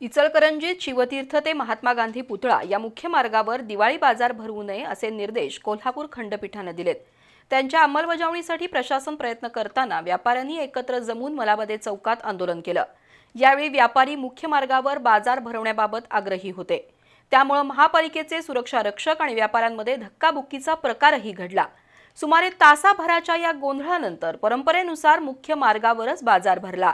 इचलकरंजीत शिवतीर्थ ते महात्मा गांधी पुतळा या मुख्य मार्गावर दिवाळी बाजार भरवू नये असे निर्देश कोल्हापूर खंडपीठानं दिलेत. त्यांच्या अंमलबजावणीसाठी प्रशासन प्रयत्न करताना व्यापाऱ्यांनी एकत्र जमून मलाबदे चौकात आंदोलन केलं. यावेळी व्यापारी मुख्य मार्गावर बाजार भरवण्याबाबत आग्रही होते. त्यामुळे महापालिकेचे सुरक्षा रक्षक आणि व्यापाऱ्यांमध्ये धक्काबुक्कीचा प्रकारही घडला. सुमारे तासाभराच्या या गोंधळानंतर परंपरेनुसार मुख्य मार्गावरच बाजार भरला.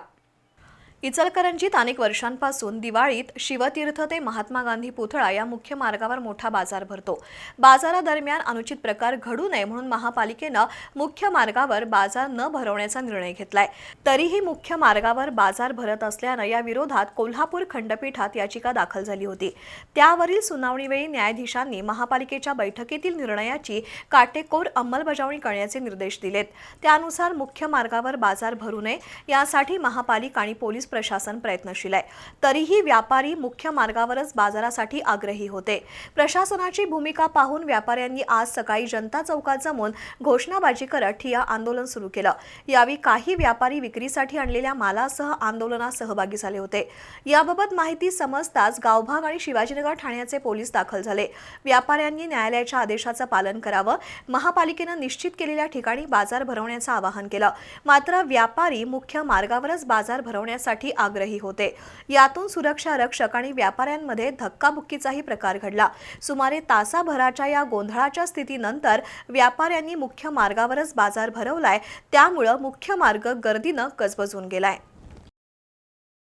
इचलकरंजीत अनेक वर्षांपासून दिवाळीत शिवतीर्थ ते महात्मा गांधी पुतळा या मुख्य मार्गावर मोठा बाजार भरतो. बाजारादरम्यान अनुचित प्रकार घडू नये म्हणून महापालिकेनं मुख्य मार्गावर बाजार न भरवण्याचा निर्णय घेतलाय. तरीही मुख्य मार्गावर बाजार भरत असल्यानं या विरोधात कोल्हापूर खंडपीठात याचिका दाखल झाली होती. त्यावरील सुनावणीवेळी न्यायाधीशांनी महापालिकेच्या बैठकीतील निर्णयाची काटेकोर अंमलबजावणी करण्याचे निर्देश दिलेत. त्यानुसार मुख्य मार्गावर बाजार भरू नये यासाठी महापालिका आणि पोलीस प्रशासन प्रयत्नशील आहे. तरीही व्यापारी मुख्य मार्गावरच बाजारासाठी आग्रही होते. प्रशासनाची भूमिका पाहून व्यापाऱ्यांनी आज सकाळी जनता चौकात जमून घोषणाबाजी करत ठिया आंदोलन सुरू केलं. यावेळी काही व्यापारी विक्रीसाठी आणलेल्या मालासह आंदोलनात सहभागी झाले होते. याबाबत माहिती समजताच गावभाग आणि शिवाजीनगर ठाण्याचे पोलीस दाखल झाले. व्यापाऱ्यांनी न्यायालयाच्या आदेशाचं पालन करावं महापालिकेनं निश्चित केलेल्या ठिकाणी बाजार भरवण्याचं आवाहन केलं. मात्र व्यापारी मुख्य मार्गावरच बाजार भरवण्यासाठी आग्रही होते. यातून सुरक्षा रक्षक आणि व्यापाऱ्यांमध्ये धक्काबुक्कीचाही प्रकार घडला. सुमारे तासाभराच्या या गोंधळाच्या स्थितीनंतर व्यापाऱ्यांनी मुख्य मार्गावरच बाजार भरवलाय. त्यामुळं मुख्य मार्ग गर्दीनं गजबजून गेलाय.